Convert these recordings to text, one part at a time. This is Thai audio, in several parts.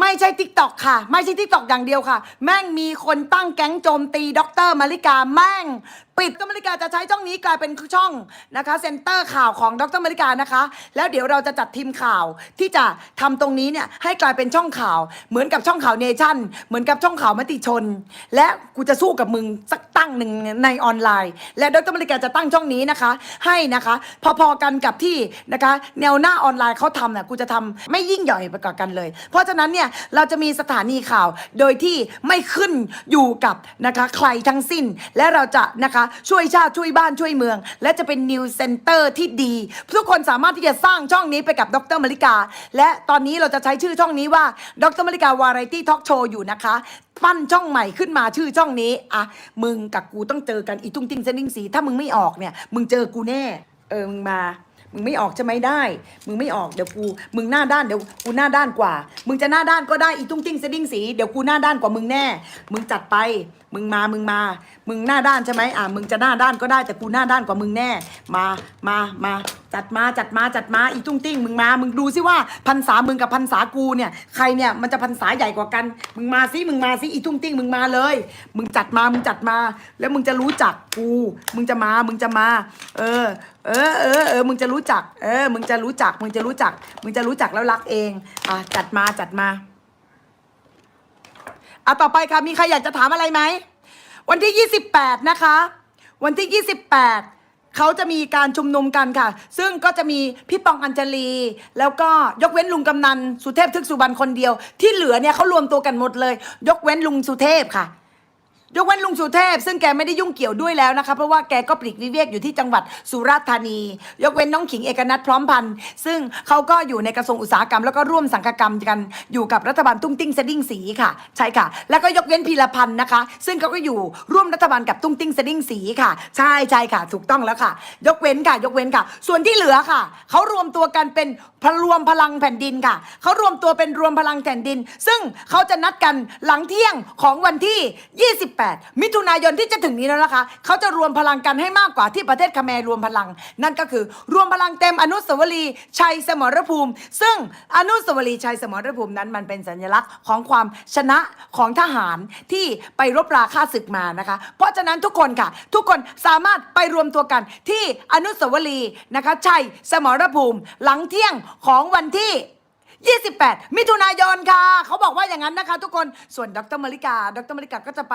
ไม่ใช่ทิกตอกค่ะ ไม่ใช่ทิกตอกอย่างเดียวค่ะ แม่งมีคนตั้งแก๊งโจมตีด็อกเตอร์มาริกาแม่ง ปิดดรมาริกาจะใช้ช่องนี้กลายเป็นช่องนะคะเซ็นเตอร์ข่าวของด็อกเตอร์มาริกานะคะ แล้วเดี๋ยวเราจะจัดทีมข่าวที่จะทำตรงนี้เนี่ยให้กลายเป็นช่องข่าว เหมือนกับช่องข่าวเนชั่นเหมือนกับช่องข่าวมติชน และกูจะสู้กับมึงสัก ตั้งหนึ่งในออนไลน์ และดรมาริกาจะตั้งช่องนี้นะคะ ให้นะคะ พอๆกันกับที่นะคะ แนวหน้าออนไลน์เขาทำน่ะกูจะทำไม่ยิ่งใหญ่ไปกว่ากันเลย เพราะฉะนั้นเนี่ยเราจะมีสถานีข่าวโดยที่ไม่ขึ้นอยู่กับนะคะใครทั้งสิ้น และเราจะนะคะช่วยชาติช่วยบ้านช่วยเมือง และจะเป็นนิวเซ็นเตอร์ที่ดี ทุกคนสามารถที่จะสร้างช่องนี้ไปกับดรมาริกา และตอนนี้เราจะใช้ชื่อช่องนี้ว่าดรมาริกาวาไรตี้ทอล์กโชว์อยู่นะคะ ปั้นช่องใหม่ขึ้นมาชื่อช่องนี้อะมึงกับกูต้องเจอกันอีตุ้งติ้งเซนดิ้งสีถ้ามึงไม่ออกเนี่ย มึงเจอกูแน่ เออมึงมามึงไม่ออกใช่ไหมได้ มึงไม่ออกเดี๋ยวกู มึงหน้าด้านเดี๋ยวกูหน้าด้านกว่า มึงจะหน้าด้านก็ได้อีตุ้งติ้งเซดิ้งสีเดี๋ยวกูหน้าด้านกว่ามึงแน่ มึงจัดไป มึงมา มึงมา มึงหน้าด้านใช่ไหมอะ มึงจะหน้าด้านก็ได้แต่กูหน้าด้านกว่ามึงแน่ มา มา มา จัดมา จัดมา จัดมา อีตุ้งติ้ง มึงมา มึงดูสิว่าพันษามึงกับพันษากูเนี่ย ใครเนี่ยมันจะพันษาใหญ่กว่ากัน มึงมาสิ มึงมาสิ อีตุ้งติ้ง มึงมาเลย มึงจัดมา มึงจัดมา แล้วมึงจะรู้จักกู มึงจะมา มึงจะมา เออ เออ เออ เออ มึงจะรู้จัก เออ มึงจะรู้จัก มึงจะรู้จัก มึงจะรู้จักแล้วรักเอง อะ จัดมา จัดมา อะต่อไปค่ะมีใครอยากจะถามอะไรไหมวันที่ 28 นะคะ วันที่ 28 เขาจะมีการชุมนุมกันค่ะ ซึ่งก็จะมีพี่ปองอัญจลี แล้วก็ยกเว้นลุงกำนัน สุเทพทึกสุบรรณคนเดียว ที่เหลือเนี่ยเขารวมตัวกันหมดเลย ยกเว้นลุงสุเทพค่ะ ยกเว้นลุงสุเทพ ซึ่งแกไม่ได้ยุ่งเกี่ยวด้วยแล้วนะคะ เพราะว่าแกก็ปลีกวิเวกอยู่ที่จังหวัดสุราษฎร์ธานี ยกเว้นน้องขิงเอกนัทพร้อมพันธ์ซึ่งเขาก็อยู่ในกระทรวงอุตสาหกรรม แล้วก็ร่วมสังกกรรมกันอยู่กับรัฐบาลตุ้งติ้งเซดิ้งสีค่ะ ใช่ค่ะ แล้วก็ยกเว้นพีรพันธ์นะคะ ซึ่งเขาก็อยู่ร่วมรัฐบาลกับตุ้งติ้งเซดิ้งสีค่ะ ใช่ใช่ค่ะ ถูกต้องแล้วค่ะ ยกเว้นค่ะ ยกเว้นค่ะ ส่วนที่เหลือค่ะเขารวมตัวกันเป็นพรวมพลังแผ่นดินค่ะเขารวมตัวเป็นรวมพลังแผ่นดิน ซึ่งเขาจะนัดกันหลังเที่ยงของวันที่28 มิถุนายนที่จะถึงนี้แล้วนะคะ เขาจะรวมพลังกันให้มากกว่าที่ประเทศคาเมรรวมพลัง นั่นก็คือรวมพลังเต็มอนุสาวรีย์ชัยสมรภูมิ ซึ่งอนุสาวรีย์ชัยสมรภูมินั้นมันเป็นสัญลักษณ์ของความชนะของทหารที่ไปรบราฆ่าศึกมานะคะ เพราะฉะนั้นทุกคนค่ะ ทุกคนสามารถไปรวมตัวกันที่อนุสาวรีย์นะคะชัยสมรภูมิ หลังเที่ยงของวันที่ 28 มิถุนายนค่ะ เขาบอกว่าอย่างนั้นนะคะ ทุกคนส่วนดรมริกา ดรมริกาก็จะไป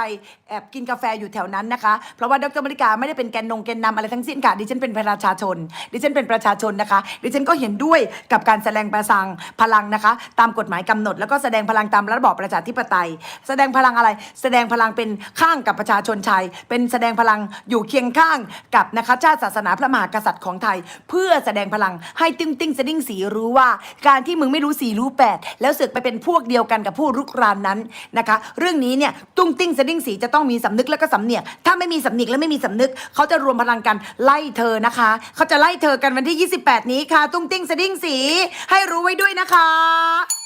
แอบกินกาแฟอยู่แถวนั้นนะคะ เพราะว่าดรมริกาไม่ได้เป็นแกนนงแกนนำอะไรทั้งสิ้นค่ะดิฉันเป็นประชาชน ดิฉันเป็นประชาชนนะคะ ดิฉันก็เห็นด้วยกับการแสดงประสังพลังนะคะ ตามกฎหมายกำหนด แล้วก็แสดงพลังตามระบอบประชาธิปไตย แสดงพลังอะไร แสดงพลังเป็นข้างกับประชาชนชายเป็นแสดงพลังอยู่เคียงข้างกับนะคะชาติศาสนาพระมหากษัตริย์ของไทย เพื่อแสดงพลังให้ติ้งติ้งสดิ้งสีรู้ว่า การที่มึงไม่รู้สีรู้แปดแล้วเสือกไปเป็นพวกเดียวกันกับผู้รุกรานนั้นนะคะ เรื่องนี้เนี่ยตุ้งติ้งสดิ้งสีจะต้องมีสำนึกและก็สำเนียกถ้าไม่มีสำนึกและไม่มีสำนึก เขาจะรวมพลังกันไล่เธอนะคะ เขาจะไล่เธอกันวันที่ 28 นี้ค่ะ ตุ้งติ้งสดิ้งสีให้รู้ไว้ด้วยนะคะ